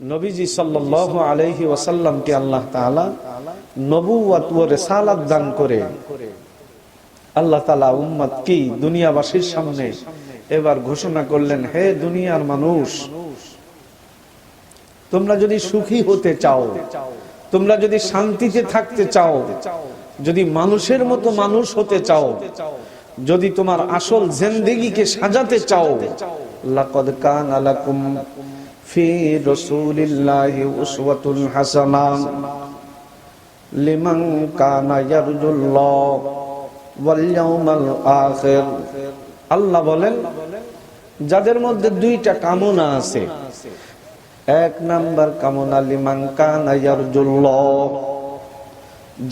নবীজি সাল্লাহ আলহি ওয়াসাল্লামকে আল্লাহ তাআলা নবুয়াত ও রেসালাত দান করে আল্লাহ তাআলা উম্মত কি দুনিয়াবাসীর সামনে এবার ঘোষণা করলেন, হে দুনিয়ার মানুষ, তোমরা যদি সুখী হতে চাও, তোমরা যদি শান্তিতে থাকতে চাও, যদি মানুষের মতো মানুষ হতে চাও, যদি তোমার আসল জিন্দেগিকে সাজাতে চাও, লাকদ কান কানা লাকুম ফি রাসূলিল্লাহি উসওয়াতুন হাসানা লিমান কানা ইয়ারজুল্লাহ ওয়াল ইয়াউমাল আখির। আল্লাহ বলেন, যাদের মধ্যে দুইটা কামনা আছে, এক নাম্বার কামনা লিমান কানা ইয়ারজুল্লাহ,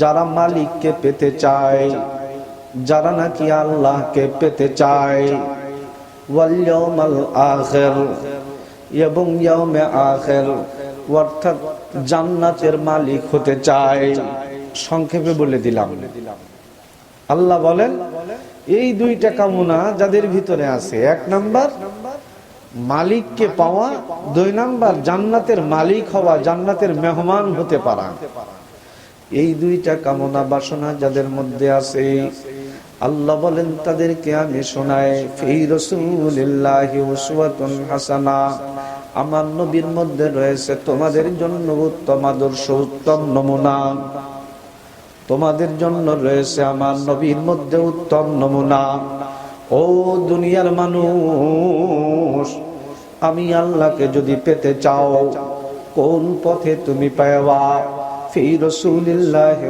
যারা মালিককে পেতে চায়, যারা নাকি আল্লাহকে পেতে চায়, ওয়াল ইয়াউমাল আখির। এবং আখির, অর্থাৎ জান্নাতের মালিক হতে চায় সংক্ষেপে বলে দিলাম। আল্লাহ বলেন, এই দুইটা কামনা যাদের ভিতরে আছে, এক নাম্বার মালিককে পাওয়া, দুই নাম্বার জান্নাতের মালিক হওয়া, জান্নাতের মেহমান হতে পারা। এই দুইটা কামনা বাসনা যাদের মধ্যে আছে আল্লাহ বলেন, তাদেরকে আমি উসওয়াতুন হাসানা। আমার নবীর মধ্যে রয়েছে, তোমাদের জন্য উত্তম আদর্শ, উত্তম নমুনা। তোমাদের জন্য রয়েছে আমার নবীর মধ্যে উত্তম নমুনা। ও দুনিয়ার মানুষ, আমি আল্লাহকে যদি পেতে চাও, কোন পথে তুমি পাওয়া ফি রাসূলিল্লাহি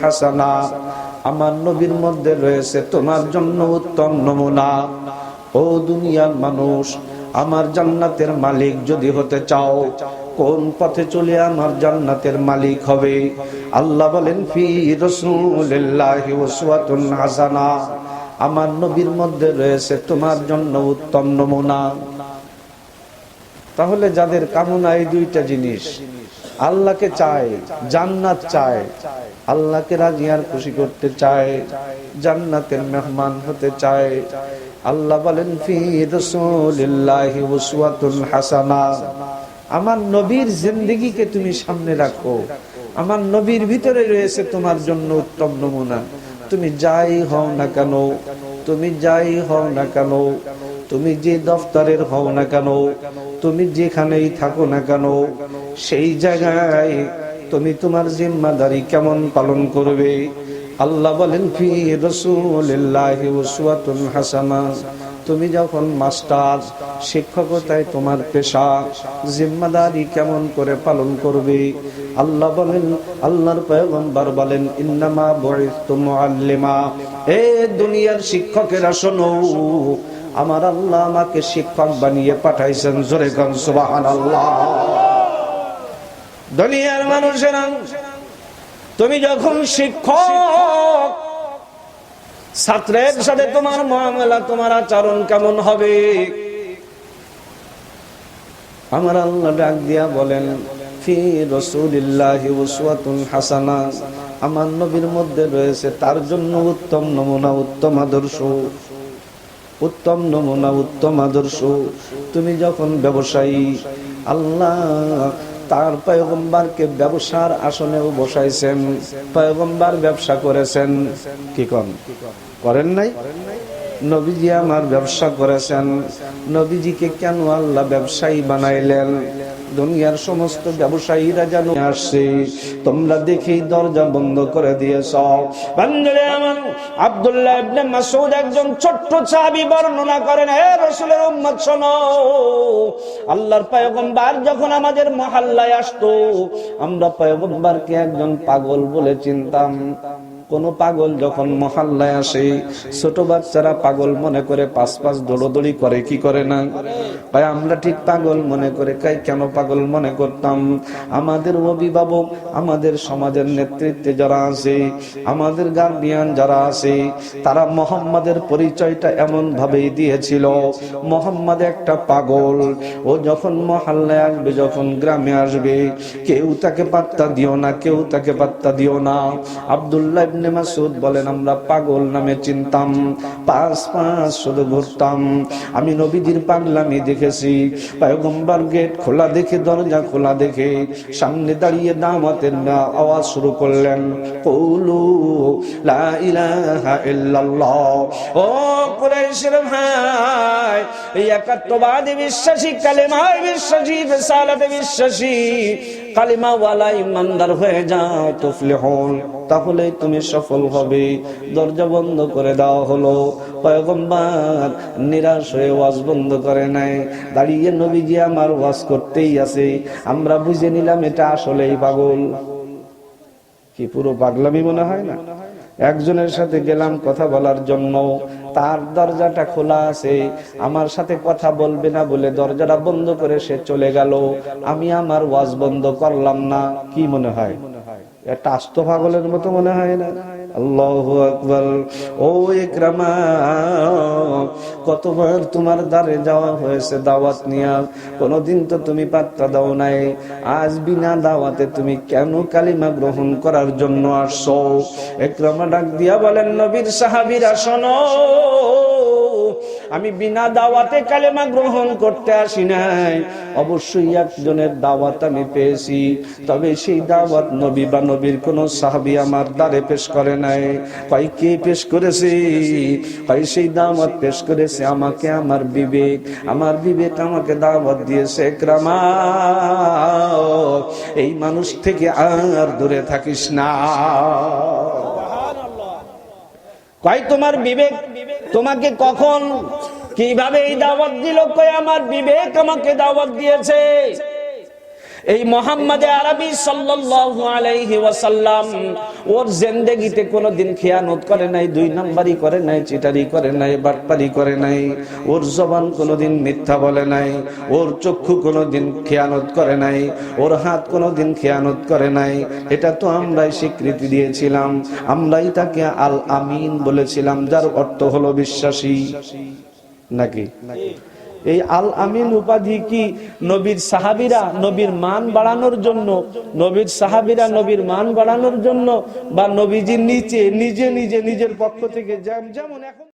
হাসানা। আমার নবীর মধ্যে রয়েছে তোমার জন্য উত্তম নমুনা। ও দুনিয়ার মানুষ, আমার জান্নাতের মালিক যদি হতে চাও, কোন পথে চলে আমার জান্নাতের মালিক হবে? আল্লাহ বলেন, ফি রাসূলিল্লাহি উসওয়াতুন হাসানা। আমার নবীর মধ্যে রয়েছে তোমার জন্য উত্তম নমুনা। তাহলে যাদের কামনা এই দুইটা জিনিস আল্লাহকে চায়, জান্নাত চায়, আল্লাহকে রাজি আর খুশি করতে চায়, জান্নাতের মেহমান হতে চায়। আল্লাহ বলেন, ফি রাসূলিল্লাহি উসওয়াতুন হাসানা। আমার নবীর জিন্দেগিকে তুমি সামনে রাখো। আমার নবীর ভিতরে রয়েছে তোমার জন্য উত্তম নমুনা। তুমি যাই হও না কেন, তুমি যাই হও না কেন, তুমি যে দফতরের হও না কেন, তুমি যেখানেই থাকো না কেন সেই জায়গায় তুমি তোমার জিম্মাদারি কেমন পালন করবে? আল্লাহ বলেন, ফি রাসূলিল্লাহি উসওয়াতুন হাসানা। তুমি যখন মাস্টার, শিক্ষকতায় তোমার পেশা, জিম্মাদারি কেমন করে পালন করবে? আল্লাহ বলেন, আল্লাহর পয়গম্বর বলেন, ইন্নামা বুইতু মুআল্লিমা। এ দুনিয়ার শিক্ষকেরা, শোনো, আমার আল্লাহ আমাকে শিক্ষক বানিয়ে পাঠাইছেন। জোরে গান সুবহানাল্লাহ। দুনিয়ার মানুষেরা, তুমি যখন শিক্ষক, ছাত্রের সাথে তোমার মহামেলা তোমার আচরণ কেমন হবে? আমার আল্লাহ ডাক দিয়া বলেন হাসানা। আমার নবীর মধ্যে রয়েছে, তার জন্য উত্তম নমুনা, উত্তম আদর্শ। উত্তম নমুনা, উত্তম আদর্শ। তুমি যখন ব্যবসায়ী, আল্লাহ তার পয়গম্বারকে ব্যবসার আসনেও বসাইছেন, পয়গম্বার ব্যবসা করেছেন। কি কন? করেন নাই? নবীজি আমার ব্যবসা করেছেন। নবীজিকে কেন আল্লাহ ব্যবসায়ী বানাইলেন? দুনিয়ার সমস্ত ব্যবসায়ীরা যেন আসছে তোমরা দেখি দরজা বন্ধ করে দিয়েছ। আমার আব্দুল্লাহ ইবনে মাসউদ একজন ছোট্ট বর্ণনা করেন আল্লাহর পয়গম্বর যখন আমাদের আসতো, আমরা একজন পাগল বলে চিনতাম। কোন পাগল যখন মহল্লায় আসে, ছোট বাচ্চারা পাগল মনে করে পাঁচ পাঁচ দৌড়দৌড়ি করে, কি করে না? ভাই, আমরা ঠিক পাগল মনে করে, কাই কেন পাগল মনে করতাম? আমাদের অভিভাবক, আমাদের সমাজের নেতৃত্বে যারা আছে, আমাদের গার্ডিয়ান যারা আছে, তারা মোহাম্মদের পরিচয়টা এমন ভাবেই দিয়েছিল। মোহাম্মদ একটা পাগল। ও যখন মহল্লায় আসবে, যখন গ্রামে আসবে, কেউ তাকে পাত্তা দিও না, কেউ তাকে পাত্তা দিও না। আব্দুল্লাহ ইবনে মাসুদ বলেন, আমরা পাগল নামে চিনতাম, পাঁচ পাঁচ শুধু ঘুরতাম আমি নবীজির পাগলামি দেখেছি, পয়গম্বর গেট খোলা দেখে, দরজা খোলা দেখে, সামনে দাঁড়িয়ে দামাতের আওয়াজ শুরু করলেন, কৌলু লা ইলাহা ইল্লাল্লাহ। ও কুরাইশের ভাই, এই একাত্মবাদী বিশ্বাসী, কালেমায় বিশ্বাসী, রিসালাতে বিশ্বাসী কালিমা ওয়ালা ইমানদার হয়ে যাও, তুফলিহুন। তাহলে তুমি সফল হবে। দরজা বন্ধ করে দেওয়া হলো। পয়গম্বর নিরাশ হয়ে ওয়াজ বন্ধ করে নাই দাঁড়িয়ে নবীজি আমার ওয়াজ করতেই আছে। আমরা বুঝে নিলাম এটা আসলেই পাগল। কি পুরো পাগলামি মনে হয় না? একজনের সাথে গেলাম কথা বলার জন্য। তার দরজাটা খোলা আছে। আমার সাথে কথা বলবে না বলে দরজাটা বন্ধ করে সে চলে গেল। আমি আমার ওয়াজ বন্ধ করলাম না। কি মনে হয়? একটা আস্ত পাগলের মতো মনে হয় না। আল্লাহ আকবর। ও একরামা কতবার তোমার দ্বারে যাওয়া হয়েছে দাওয়াত নিয়া? কোনদিন তো তুমি পাত্তা দাও নাই। আজ বিনা দাওয়াতে তুমি কেন কালিমা গ্রহণ করার জন্য আসছো? একরামা ডাক দিয়া বলেন, নবীর সাহাবীরা, শোনো। আমি বিনা দাওয়াতে কালেমা গ্রহণ করতে আসি নাই। অবশ্যই একজনের দাওয়াত আমি পেয়েছি। তবে সেই দাওয়াত নবী বা নবীর কোন সাহাবি আমার দ্বারে পেশ করে নাই। কয় কে পেশ করেছে? কয় সেই দাওয়াত পেশ করেছে আমাকে আমার বিবেক। আমার বিবেক আমাকে দাওয়াত দিয়েছে ক্রামা এই মানুষ থেকে আর দূরে থাকিস না। কয় তোমার বিবেক বিবেক তোমাকে কখন, কীভাবে এই দাওয়াত দিল কয় আমার বিবেক আমাকে দাওয়াত দিয়েছে। এই মোহাম্মদ আরবি সাল্লাল্লাহু আলাইহি ওয়াসাল্লাম ওর জিন্দেগিতে কোনোদিন খেয়ানত করে নাই, দুই নাম্বারই করে নাই, চিটারি করে নাই, বাটপারি করে নাই, ওর জবান কোনোদিন মিথ্যা বলে নাই, ওর চক্ষু কোনোদিন খেয়ানত করে নাই, ওর হাত কোনোদিন খেয়ানত করে নাই। এটা তো আমরাই স্বীকৃতি দিয়েছিলাম, আমরাই তাকে আল আমিন বলেছিলাম, যার অর্থ হলো বিশ্বাসী। নাকি? এই আল আমিন উপাধি কি নবীর সাহাবিরা নবীর মান বাড়ানোর জন্য? নবীর সাহাবিরা নবীর মান বাড়ানোর জন্য? বা নবীজির নিচে, নিজে নিজে, নিজের পক্ষ থেকে যেমন এখন